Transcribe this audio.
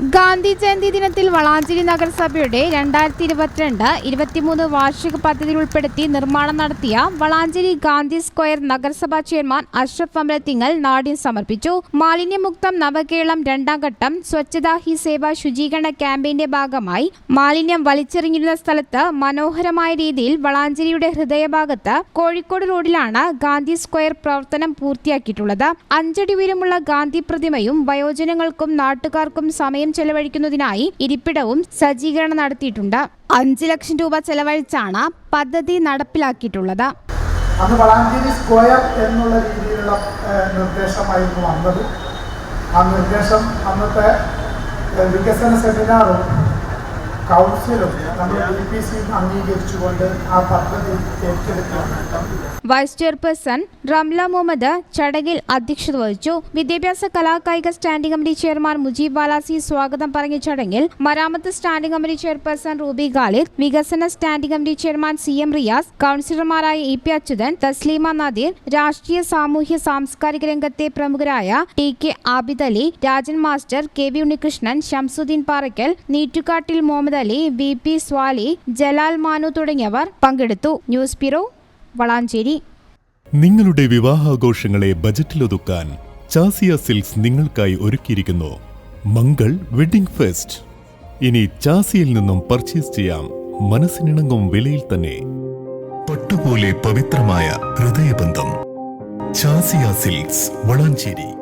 ഗാന്ധി ജയന്തി ദിനത്തിൽ വളാഞ്ചേരി നഗരസഭയുടെ രണ്ടായിരത്തി ഇരുപത്തിരണ്ട് ഇരുപത്തിമൂന്ന് വാർഷിക പദ്ധതിയിൽ ഉൾപ്പെടുത്തി നിർമ്മാണം നടത്തിയ വളാഞ്ചേരി ഗാന്ധി സ്ക്വയർ നഗരസഭാ ചെയർമാൻ അഷ്റഫ് അമലത്തിങ്ങൽ നാടിന് സമർപ്പിച്ചു. മാലിന്യമുക്തം നവകേരളം രണ്ടാം ഘട്ടം സ്വച്ഛതാ ഹി സേവ ശുചീകരണ ക്യാമ്പയിന്റെ ഭാഗമായി മാലിന്യം വലിച്ചെറിഞ്ഞിരുന്ന സ്ഥലത്ത് മനോഹരമായ രീതിയിൽ വളാഞ്ചേരിയുടെ ഹൃദയഭാഗത്ത് കോഴിക്കോട് റോഡിലാണ് ഗാന്ധി സ്ക്വയർ പ്രവർത്തനം പൂർത്തിയാക്കിയിട്ടുള്ളത്. അഞ്ചടി ഉയരമുള്ള ഗാന്ധി പ്രതിമയും വയോജനങ്ങൾക്കും നാട്ടുകാർക്കും സമയം ചെലവഴിക്കുന്നതിനായി ഇരിപ്പിടവും സജ്ജീകരണം നടത്തിയിട്ടുണ്ട്. അഞ്ച് ലക്ഷം രൂപ ചെലവഴിച്ചാണ് പദ്ധതി നടപ്പിലാക്കിയിട്ടുള്ളത്. അന്ന് വളാഞ്ചേരി സ്ക്വയർ എന്നുള്ള രീതിയിലുള്ള നിർദ്ദേശമായിരുന്നു വന്നത്. ആ നിർദ്ദേശം അന്നത്തെ വികസന സെമിനാറും ആ വൈസ് ചെയർപേഴ്സൺ റംല മുഹമ്മദ് ചടങ്ങിൽ അധ്യക്ഷത വഹിച്ചു. വിദ്യാഭ്യാസ കലാകായിക standing committee chairman Mujeeb Balasi സ്വാഗതം പറഞ്ഞ ചടങ്ങിൽ മരാമത്ത് standing committee chairperson Ruby Khalid വികസന standing committee chairman C M Riyas കൗൺസിലർമാരായ ഇ പി അച്യുതൻ തസ്ലീമ നദീർ രാഷ്ട്രീയ സാമൂഹ്യ സാംസ്കാരിക രംഗത്തെ പ്രമുഖരായ T K Abid Ali Rajan master K V Unnikrishnan Shamsuddin Parakkal Neettukattil Muhammad Ali V. P. Swali Jalal Manu തുടങ്ങിയവർ പങ്കെടുത്തു. News bureau Valanchery. നിങ്ങളുടെ വിവാഹാഘോഷങ്ങളെ ബജറ്റിലൊതുക്കാൻ ചാസിയ സിൽസ് നിങ്ങൾക്കായി ഒരുക്കിയിരിക്കുന്നു മംഗൾ വെഡിംഗ് ഫെസ്റ്റ്. ഇനി ചാസിയിൽ നിന്നും പർച്ചേസ് ചെയ്യാം. മനസ്സിനിണങ്ങും വിലയിൽ തന്നെ. പട്ടുപോലെ പവിത്രമായ ഹൃദയബന്ധം. ചാസിയ സിൽസ് വളാഞ്ചേരി.